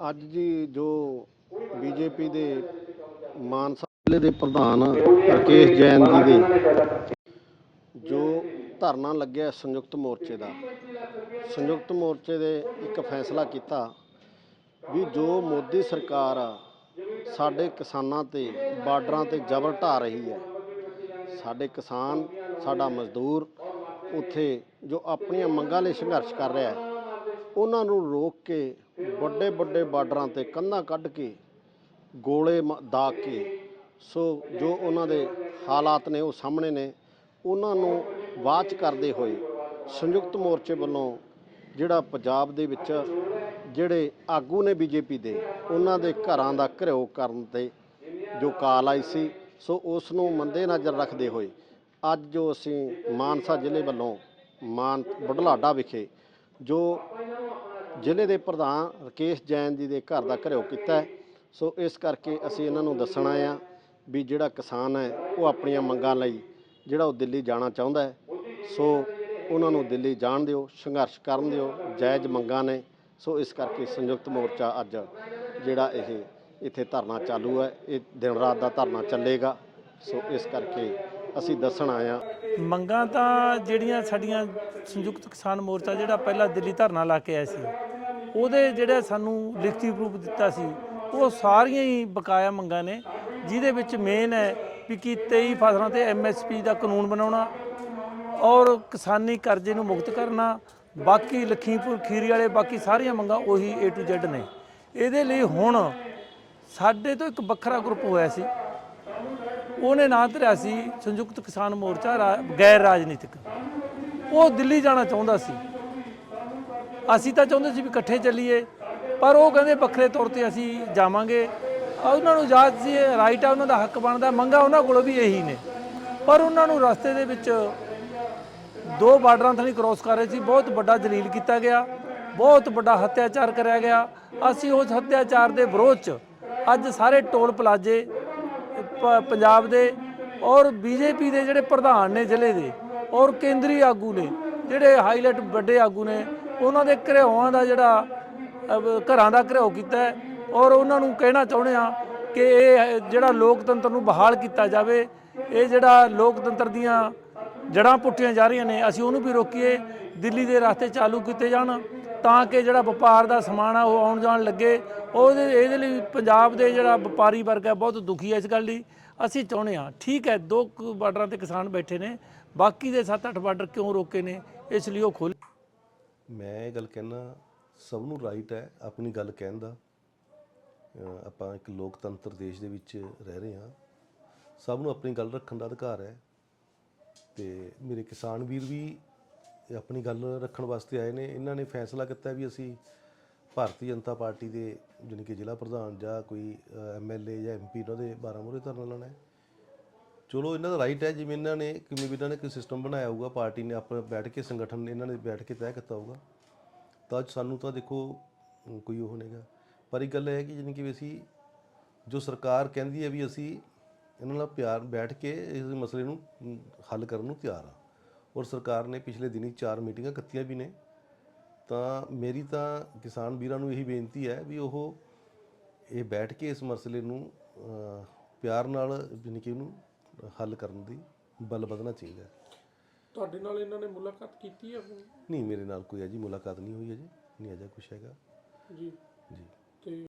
ਅੱਜ ਜੀ ਜੋ ਬੀਜੇਪੀ ਦੇ ਮਾਨਸਾ ਜ਼ਿਲ੍ਹੇ ਦੇ ਪ੍ਰਧਾਨ ਰਕੇਸ਼ ਜੈਨ ਜੀ ਦੇ ਜੋ ਧਰਨਾ ਲੱਗਿਆ ਸੰਯੁਕਤ ਮੋਰਚੇ ਦਾ। ਸੰਯੁਕਤ ਮੋਰਚੇ ਦੇ ਇੱਕ ਫੈਸਲਾ ਕੀਤਾ ਵੀ ਜੋ ਮੋਦੀ ਸਰਕਾਰ ਸਾਡੇ ਕਿਸਾਨਾਂ ਤੇ ਬਾਰਡਰਾਂ ਤੇ ਜ਼ਬਰ ਢਾ ਰਹੀ ਹੈ ਸਾਡੇ ਕਿਸਾਨ ਸਾਡਾ ਮਜ਼ਦੂਰ ਉੱਥੇ ਜੋ ਆਪਣੀਆਂ ਮੰਗਾਂ ਲਈ ਸੰਘਰਸ਼ ਕਰ ਰਿਹਾ ਹੈ ਉਹਨਾਂ ਨੂੰ ਰੋਕ ਕੇ ਵੱਡੇ ਵੱਡੇ ਬਾਰਡਰਾਂ ਤੇ ਕੰਧਾਂ ਕੱਢ ਕੇ ਗੋਲੇ ਮ- ਦਾਗ ਕੇ। ਸੋ ਜੋ ਉਹਨਾਂ ਦੇ ਹਾਲਾਤ ਨੇ, ਉਹ ਸਾਹਮਣੇ ਨੇ, ਉਹਨਾਂ ਨੂੰ ਵਾਚ ਕਰਦੇ ਹੋਏ ਸੰਯੁਕਤ ਮੋਰਚੇ ਵੱਲੋਂ ਜਿਹੜਾ ਪੰਜਾਬ ਦੇ ਵਿੱਚ ਜਿਹੜੇ ਆਗੂ ਨੇ ਬੀਜੇਪੀ ਦੇ, ਉਹਨਾਂ ਦੇ ਘਰਾਂ ਦਾ ਘਿਰਾਓ ਕਰਨ ਤੇ ਜੋ ਕਾਲ ਆਈ ਸੀ, ਸੋ ਉਸ ਨੂੰ ਮੰਦੇ ਨਜ਼ਰ ਰੱਖਦੇ ਹੋਏ ਅੱਜ ਜੋ ਅਸੀਂ ਮਾਨਸਾ ਜ਼ਿਲ੍ਹੇ ਵੱਲੋਂ ਮਾਨ, ਬੁਢਲਾਡਾ ਵਿਖੇ ਜੋ ਜ਼ਿਲ੍ਹੇ ਦੇ ਪ੍ਰਧਾਨ ਰਕੇਸ਼ ਜੈਨ ਜੀ ਦੇ ਘਰ ਦਾ ਘਰਿਓ ਕੀਤਾ ਸੋ ਇਸ ਕਰਕੇ ਅਸੀਂ ਇਹਨਾਂ ਨੂੰ ਦੱਸਣਾ ਆ ਵੀ ਜਿਹੜਾ ਕਿਸਾਨ ਹੈ, ਉਹ ਆਪਣੀਆਂ ਮੰਗਾਂ ਲਈ ਜਿਹੜਾ ਉਹ ਦਿੱਲੀ ਜਾਣਾ ਚਾਹੁੰਦਾ ਹੈ। ਸੋ ਉਹਨਾਂ ਨੂੰ ਦਿੱਲੀ ਜਾਣ ਦਿਓ, ਸੰਘਰਸ਼ ਕਰਨ ਦਿਓ, ਜਾਇਜ਼ ਮੰਗਾਂ ਨੇ। ਸੋ ਇਸ ਕਰਕੇ ਸੰਯੁਕਤ ਮੋਰਚਾ ਅੱਜ ਜਿਹੜਾ ਇਹ ਇੱਥੇ ਧਰਨਾ ਚਾਲੂ ਹੈ, ਇਹ ਦਿਨ ਰਾਤ ਦਾ ਧਰਨਾ ਚੱਲੇਗਾ। ਸੋ ਇਸ ਕਰਕੇ ਅਸੀਂ ਦੱਸਣ ਆਏ ਹਾਂ। ਮੰਗਾਂ ਤਾਂ ਜਿਹੜੀਆਂ ਸਾਡੀਆਂ ਸੰਯੁਕਤ ਕਿਸਾਨ ਮੋਰਚਾ ਜਿਹੜਾ ਪਹਿਲਾਂ ਦਿੱਲੀ ਧਰਨਾ ਲਾ ਕੇ ਆਇਆ ਸੀ, ਉਹਦੇ ਜਿਹੜਾ ਸਾਨੂੰ ਲਿਖਤੀ ਪ੍ਰੂਫ ਦਿੱਤਾ ਸੀ, ਉਹ ਸਾਰੀਆਂ ਹੀ ਬਕਾਇਆ ਮੰਗਾਂ ਨੇ, ਜਿਹਦੇ ਵਿੱਚ ਮੇਨ ਹੈ ਵੀ ਕਿ 23 ਫਸਲਾਂ ਤੇ ਐਮਐਸਪੀ ਦਾ ਕਾਨੂੰਨ ਬਣਾਉਣਾ ਔਰ ਕਿਸਾਨੀ ਕਰਜ਼ੇ ਨੂੰ ਮੁਕਤ ਕਰਨਾ, ਬਾਕੀ ਲਖੀਮਪੁਰ ਖੀਰੀ ਵਾਲੇ ਬਾਕੀ ਸਾਰੀਆਂ ਮੰਗਾਂ ਉਹੀ A to Z ਨੇ। ਇਹਦੇ ਲਈ ਹੁਣ ਸਾਡੇ ਤੋਂ ਇੱਕ ਵੱਖਰਾ ਗਰੁੱਪ ਹੋਇਆ ਸੀ ਉਹਨੇ ਨਾਂ ਧਰਿਆ ਸੀ ਸੰਯੁਕਤ ਕਿਸਾਨ ਮੋਰਚਾ ਰਾ- ਗੈਰ ਰਾਜਨੀਤਿਕ। ਉਹ ਦਿੱਲੀ ਜਾਣਾ ਚਾਹੁੰਦਾ ਸੀ। ਅਸੀਂ ਤਾਂ ਚਾਹੁੰਦੇ ਸੀ ਵੀ ਇਕੱਠੇ ਚੱਲੀਏ, ਪਰ ਉਹ ਕਹਿੰਦੇ ਵੱਖਰੇ ਤੌਰ ਤੇ ਅਸੀਂ ਜਾਵਾਂਗੇ। ਉਹਨਾਂ ਨੂੰ ਇਜਾਜ਼ਤ ਸੀ ਰਾਈਟ ਆ, ਉਹਨਾਂ ਦਾ ਹੱਕ ਬਣਦਾ, ਮੰਗਾ ਉਹਨਾਂ ਕੋਲੋਂ ਵੀ ਇਹੀ ਨੇ। ਪਰ ਉਹਨਾਂ ਨੂੰ ਰਸਤੇ ਦੇ ਵਿੱਚ ਦੋ ਬਾਰਡਰਾਂ ਥਣੀ ਕ੍ਰੋਸ ਕਰ ਰਹੇ ਸੀ, ਬਹੁਤ ਵੱਡਾ ਜਲੀਲ ਕੀਤਾ ਗਿਆ, ਬਹੁਤ ਵੱਡਾ ਹੱਤਿਆਚਾਰ ਕਰਿਆ ਗਿਆ। ਅਸੀਂ ਉਸ ਹੱਤਿਆਚਾਰ ਦੇ ਵਿਰੋਧ 'ਚ ਅੱਜ ਸਾਰੇ ਟੋਲ ਪਲਾਜੇ ਪੰਜਾਬ ਦੇ ਔਰ ਬੀਜੇਪੀ ਦੇ ਜਿਹੜੇ ਪ੍ਰਧਾਨ ਨੇ ਜ਼ਿਲ੍ਹੇ ਦੇ ਔਰ ਕੇਂਦਰੀ ਆਗੂ ਨੇ, ਜਿਹੜੇ ਹਾਈਲਾਈਟ ਵੱਡੇ ਆਗੂ ਨੇ, ਉਹਨਾਂ ਦੇ ਘਰਿਆਵਾਂ ਦਾ ਜਿਹੜਾ ਘਰਾਂ ਦਾ ਘਿਰਾਓ ਕੀਤਾ ਔਰ ਉਹਨਾਂ ਨੂੰ ਕਹਿਣਾ ਚਾਹੁੰਦੇ ਆ ਕਿ ਇਹ, ਜਿਹੜਾ ਲੋਕਤੰਤਰ ਨੂੰ ਬਹਾਲ ਕੀਤਾ ਜਾਵੇ, ਇਹ ਜਿਹੜਾ ਲੋਕਤੰਤਰ ਦੀਆਂ ਜੜਾਂ ਪੁੱਟੀਆਂ ਜਾ ਰਹੀਆਂ ਨੇ, ਅਸੀਂ ਉਹਨੂੰ ਵੀ ਰੋਕੀਏ, ਦਿੱਲੀ ਦੇ ਰਸਤੇ ਚਾਲੂ ਕੀਤੇ ਜਾਣ ਤਾਂ ਕਿ ਜਿਹੜਾ ਵਪਾਰ ਦਾ ਸਮਾਨ ਆ ਉਹ ਆਉਣ ਜਾਣ ਲੱਗੇ ਉਹਦੇ ਇਹਦੇ ਲਈ ਪੰਜਾਬ ਦੇ ਜਿਹੜਾ ਵਪਾਰੀ ਵਰਗ ਹੈ, ਬਹੁਤ ਦੁਖੀ ਹੈ ਇਸ ਗੱਲ ਲਈ। ਅਸੀਂ ਚਾਹੁੰਦੇ ਹਾਂ, ਠੀਕ ਹੈ, ਦੋ ਕੁ ਬਾਰਡਰਾਂ ਤੇ ਕਿਸਾਨ ਬੈਠੇ ਨੇ, ਬਾਕੀ ਦੇ 7-8 ਬਾਰਡਰ ਕਿਉਂ ਰੋਕੇ ਨੇ, ਇਸ ਲਈ ਉਹ ਖੋਲ ਮੈਂ ਇਹ ਗੱਲ ਕਹਿਣਾ ਸਭ ਨੂੰ ਰਾਈਟ ਹੈ ਆਪਣੀ ਗੱਲ ਕਹਿਣ ਦਾ। ਆਪਾਂ ਇੱਕ ਲੋਕਤੰਤਰ ਦੇਸ਼ ਦੇ ਵਿੱਚ ਰਹਿ ਰਹੇ ਹਾਂ। ਸਭ ਨੂੰ ਆਪਣੀ ਗੱਲ ਰੱਖਣ ਦਾ ਅਧਿਕਾਰ ਹੈ। ਤੇ ਮੇਰੇ ਕਿਸਾਨ ਵੀਰ ਵੀ ਆਪਣੀ ਗੱਲ ਰੱਖਣ ਵਾਸਤੇ ਆਏ ਨੇ। ਇਹਨਾਂ ਨੇ ਫੈਸਲਾ ਕੀਤਾ ਵੀ ਅਸੀਂ ਭਾਰਤੀ ਜਨਤਾ ਪਾਰਟੀ ਦੇ ਜਾਣੀ ਕਿ ਜ਼ਿਲ੍ਹਾ ਪ੍ਰਧਾਨ ਜਾਂ ਕੋਈ ਐਮਐਲਏ ਜਾਂ ਐਮਪੀ ਉਹਨਾਂ ਦੇ 12 ਮੂਹਰੇ ਧਰਨਾ ਲਾਉਣਾ ਹੈ। ਚਲੋ, ਇਹਨਾਂ ਦਾ ਰਾਈਟ ਹੈ, ਜਿਵੇਂ ਇਹਨਾਂ ਨੇ, ਕਿਵੇਂ ਵੀ ਇਹਨਾਂ ਨੇ ਕੋਈ ਸਿਸਟਮ ਬਣਾਇਆ ਹੋਊਗਾ, ਪਾਰਟੀ ਨੇ ਆਪਣਾ ਬੈਠ ਕੇ ਸੰਗਠਨ ਨੇ ਇਹਨਾਂ ਨੇ ਬੈਠ ਕੇ ਤੈਅ ਕੀਤਾ ਹੋਊਗਾ। ਤਾਂ ਸਾਨੂੰ ਤਾਂ ਦੇਖੋ ਕੋਈ ਉਹ ਨਹੀਂਗਾ ਪਰ ਇੱਕ ਗੱਲ ਇਹ ਹੈ ਕਿ ਜਾਣੀ ਕਿ ਅਸੀਂ, ਜੋ ਸਰਕਾਰ ਕਹਿੰਦੀ ਹੈ ਵੀ ਅਸੀਂ ਇਹਨਾਂ ਨਾਲ ਪਿਆਰ, ਬੈਠ ਕੇ ਇਸ ਮਸਲੇ ਨੂੰ ਹੱਲ ਕਰਨ ਨੂੰ ਤਿਆਰ ਆ ਔਰ ਸਰਕਾਰ ਨੇ ਪਿਛਲੇ ਦਿਨੀ ਚਾਰ ਮੀਟਿੰਗਾਂ ਕੀਤੀਆਂ ਵੀ ਨੇ। ਤਾਂ ਮੇਰੀ ਤਾਂ ਕਿਸਾਨ ਵੀਰਾਂ ਨੂੰ ਇਹੀ ਬੇਨਤੀ ਹੈ ਵੀ ਉਹ ਇਹ ਬੈਠ ਕੇ ਇਸ ਮਸਲੇ ਨੂੰ ਪਿਆਰ ਨਾਲ ਜਾਣੀ ਕਿ ਉਹਨੂੰ ਹੱਲ ਕਰਨ ਦੀ ਬਲ ਵਧਣਾ ਚਾਹੀਦਾ ਹੈ। ਤੁਹਾਡੇ ਨਾਲ ਇਹਨਾਂ ਨੇ ਮੁਲਾਕਾਤ ਕੀਤੀ ਹੈ ਨਹੀਂ ਮੇਰੇ ਨਾਲ ਕੋਈ ਅਜੀ ਮੁਲਾਕਾਤ ਨਹੀਂ ਹੋਈ ਅਜੇ ਨਹੀਂ ਅਜੇ ਕੁਛ ਹੈਗਾ। ਜੀ। ਜੀ। ਤੇ